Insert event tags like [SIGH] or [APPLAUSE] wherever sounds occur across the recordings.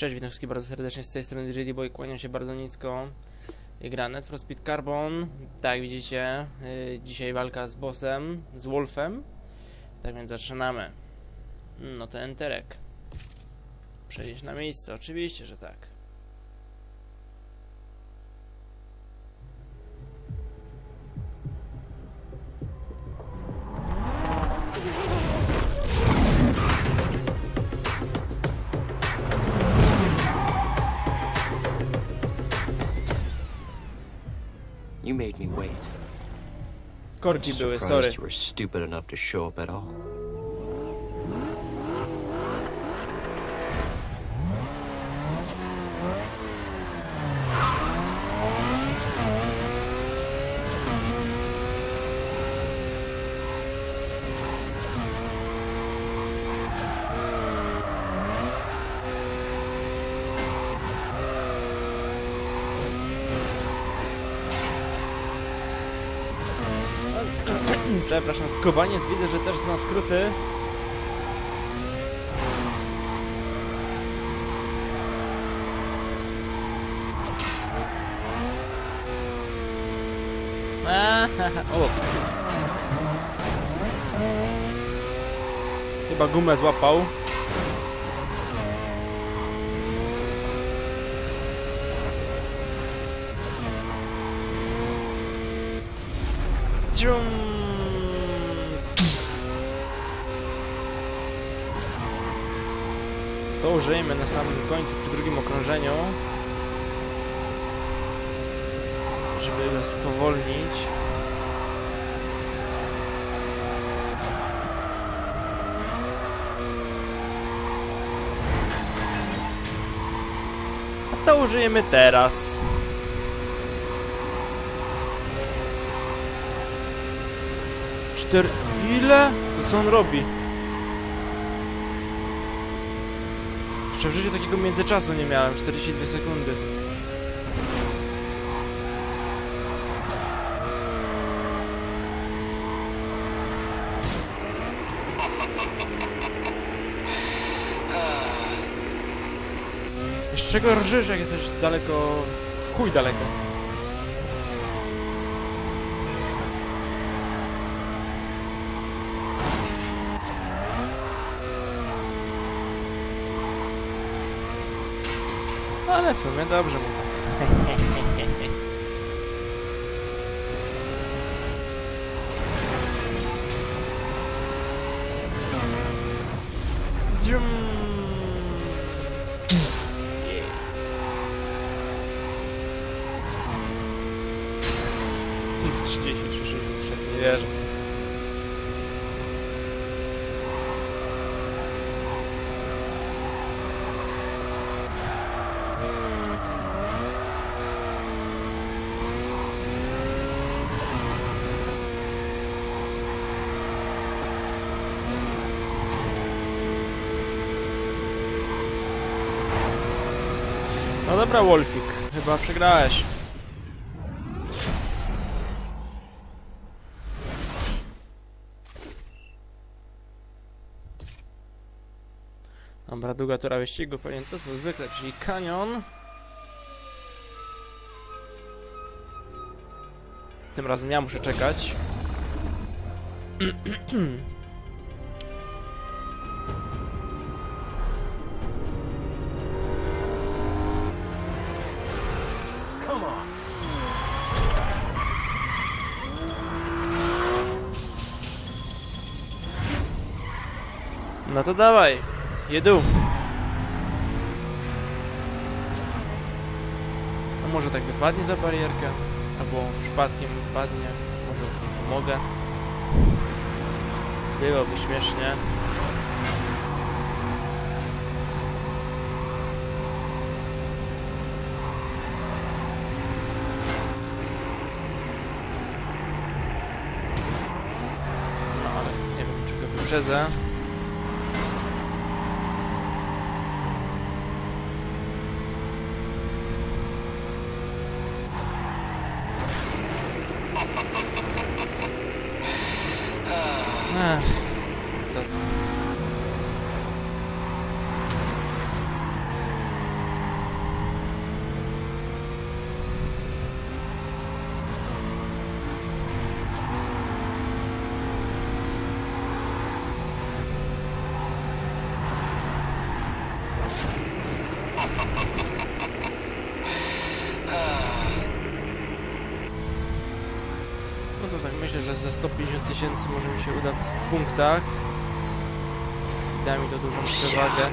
Cześć, witam wszystkich bardzo serdecznie z tej strony JD Boy, kłaniam się bardzo nisko. Gra for Speed Carbon. Tak, widzicie, yy, dzisiaj walka z bossem, z Wolfem. Tak więc zaczynamy. No to enterek. Przejść na miejsce, oczywiście, że tak. You made me wait. Korki były, sorry. you were stupid enough to show up at all. Przepraszam, skubaniec widzę, że też zna skróty. [LAUGHS] O. Chyba gumę złapał. Cium. To użyjemy na samym końcu, przy drugim okrążeniu. Żeby go spowolnić. A to użyjemy teraz. Cztery... Ile? To co on robi? Jeszcze w życiu takiego międzyczasu nie miałem, 42 sekundy. Z czego rżysz, jak jesteś daleko... w chuj daleko? Ale w sumie dobrze mu tak. Zium. Trzydzieści trzy, sześćdziesiąt nie wierzę. No dobra, Wolfik, chyba przegrałeś. Dobra, długa tura wyścigu, pewnie to co zwykle, czyli kanion. Tym razem ja muszę czekać. [CLEARS THROAT] to dawaj, jedu. A może tak wypadnie za barierkę? Albo przypadkiem wypadnie? Może pomogę? Byłoby śmiesznie. No ale nie wiem, czy wyprzedzę. Ech, co to? Myślę, że za 150 tysięcy może mi się uda w punktach. Da mi to dużą przewagę.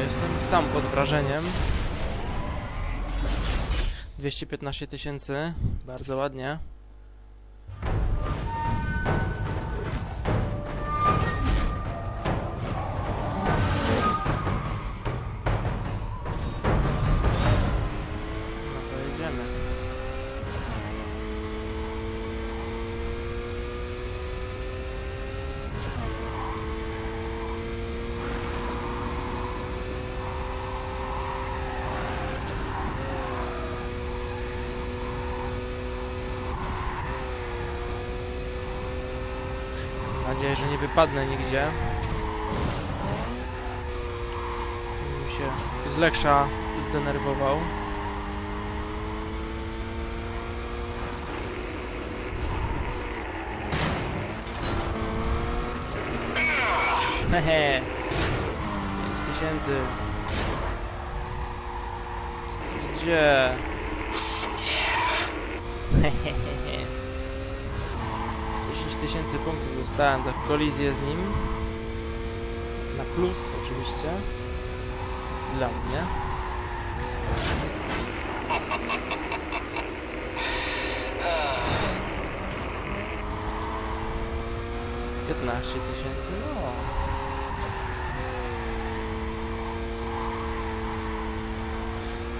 Jestem sam pod wrażeniem. 215 tysięcy, bardzo ładnie. Mam nadzieję, że nie wypadnę nigdzie. Mi się z Leksza zdenerwował. Hehe. 5 tysięcy. Gdzie? Hehehe. 10 tysięcy punktów dostałem za kolizję z nim. Na plus oczywiście. Dla mnie. Piętnaście tysięcy, no.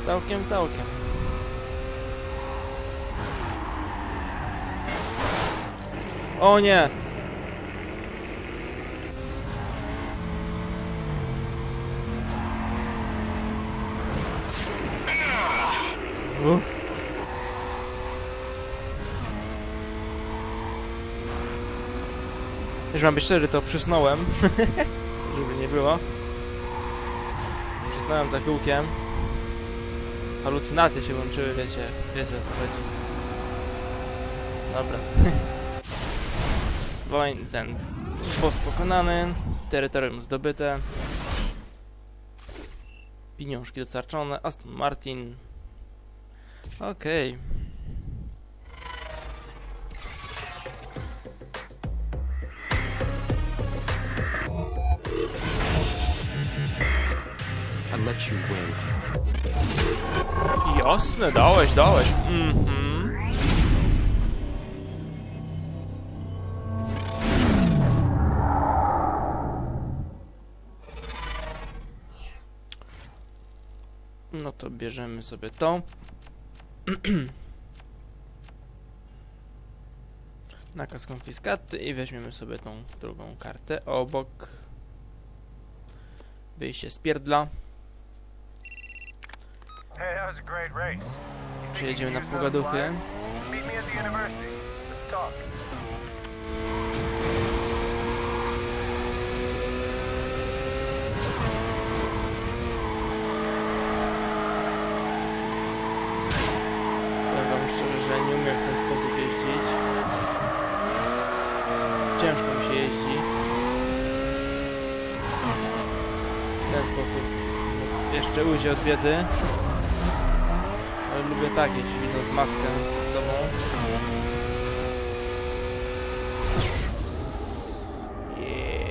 Całkiem, całkiem. O nie! Uff. Już mam być szczery, to przysnąłem. [LAUGHS] Żeby nie było. Przysnąłem za kółkiem. Halucynacje się łączyły, wiecie, wiecie o co chodzi. Dobra. [LAUGHS] Woń, ten boss pokonany, terytorium zdobyte, pieniążki dostarczone, Aston Martin. Okej. Win. Jasne, dałeś, dałeś. Mhm. No bierzemy sobie to. [CLEARS THROAT] Nakaz konfiskaty i weźmiemy sobie tą drugą kartę obok. Wyjście z pierdla. Przejedziemy na pogaduchy. Meet me at the university. Let's talk. Że nie umiem w ten sposób jeździć. Ciężko mi się jeździ. W ten sposób jeszcze ujdzie od biedy. Ale lubię tak jeździć, widząc maskę przed sobą. Yeah.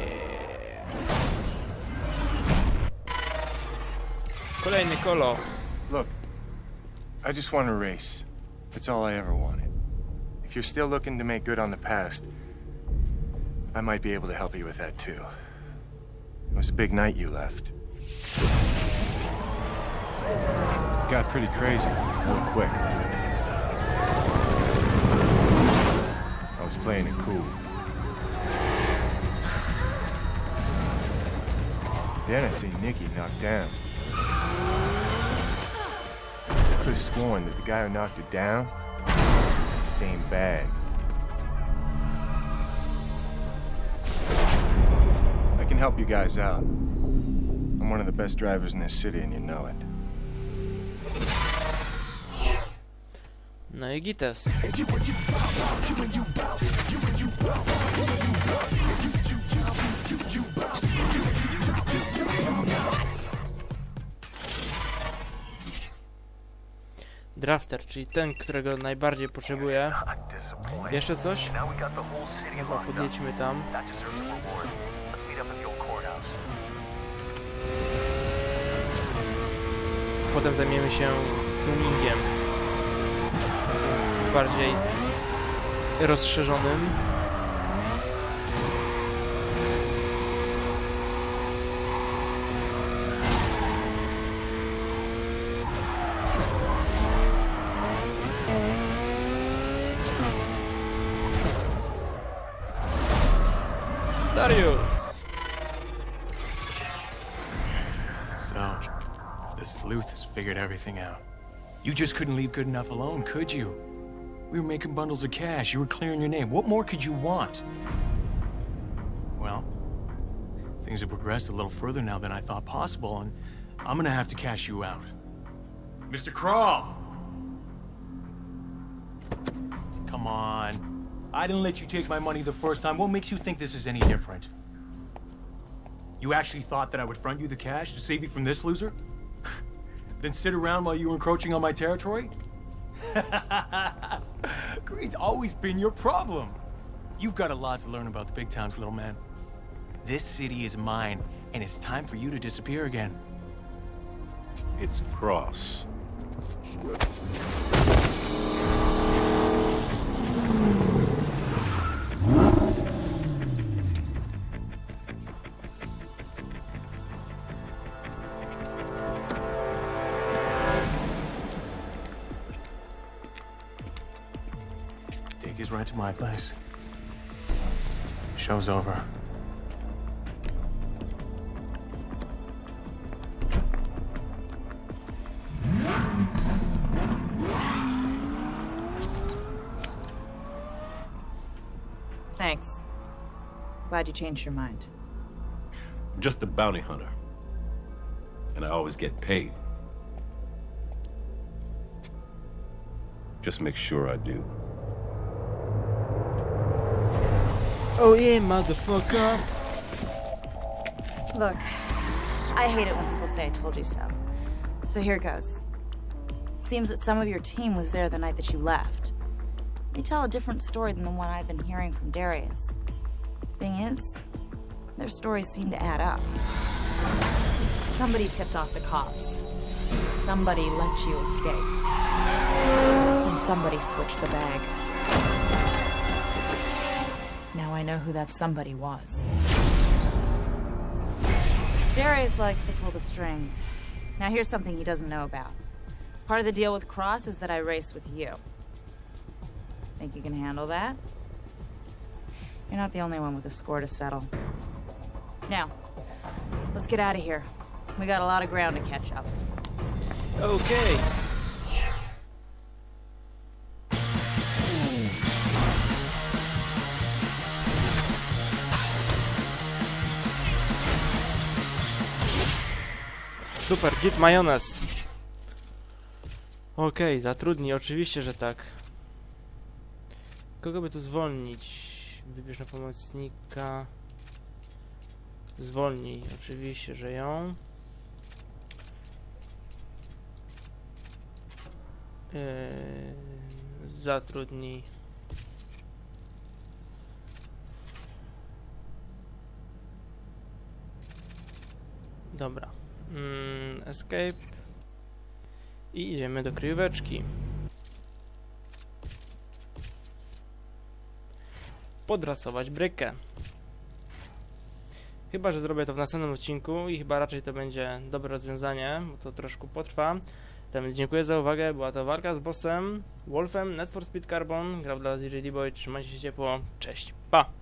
Kolejny kolo. Look, I just want a race. That's all I ever wanted. If you're still looking to make good on the past, I might be able to help you with that too. It was a big night you left. Got pretty crazy, real quick. I was playing it cool. Then I see Nikki knocked down. Could have sworn that the guy who knocked it down had the Same bag. I can help you guys out. I'm one of the best drivers in this city, and you know it. No i Gites. Drafter, czyli ten, którego najbardziej potrzebuję. Jeszcze coś? Chyba podjedźmy tam. Potem zajmiemy się tuningiem. Bardziej rozszerzonym. Darius! So, the sleuth has figured everything out. You just couldn't leave good enough alone, could you? We were making bundles of cash. You were clearing your name. What more could you want? Well, things have progressed a little further now than I thought possible, and I'm gonna have to cash you out. Mr. Crawl! I didn't let you take my money the first time. What makes you think this is any different? You actually thought that I would front you the cash to save you from this loser? [LAUGHS] then sit around while you were encroaching on my territory? [LAUGHS] Greed's always been your problem. You've got a lot to learn about the big times, little man. This city is mine, and it's time for you to disappear again. It's Cross. Take his rent to my place. Show's over. Thanks. Glad you changed your mind. I'm just a bounty hunter. And I always get paid. Just make sure I do. Oh yeah, motherfucker! Look, I hate it when people say I told you so. So here goes. Seems that some of your team was there the night that you left. They tell a different story than the one I've been hearing from Darius. Thing is, their stories seem to add up. Somebody tipped off the cops. Somebody let you escape. And somebody switched the bag. I know who that somebody was. Darius likes to pull the strings. Now here's something he doesn't know about. Part of the deal with Cross is that I race with you. Think you can handle that? You're not the only one with a score to settle. Now, let's get out of here. We got a lot of ground to catch up. Okej. Super, git majonez. Okej, zatrudnij, oczywiście, że tak. Kogo by tu zwolnić? Wybierz na pomocnika. Zwolnij, oczywiście, że ją. Yy, zatrudnij. Dobra. Mm, escape. I idziemy do kryjóweczki. Podrasować brykę. Chyba, że zrobię to w następnym odcinku i chyba raczej to będzie dobre rozwiązanie, bo to troszkę potrwa. Więc dziękuję za uwagę. Była to walka z bossem, Wolfem, Net for Speed Carbon. Grał dla DJ Boy. Trzymajcie się ciepło. Cześć. Pa!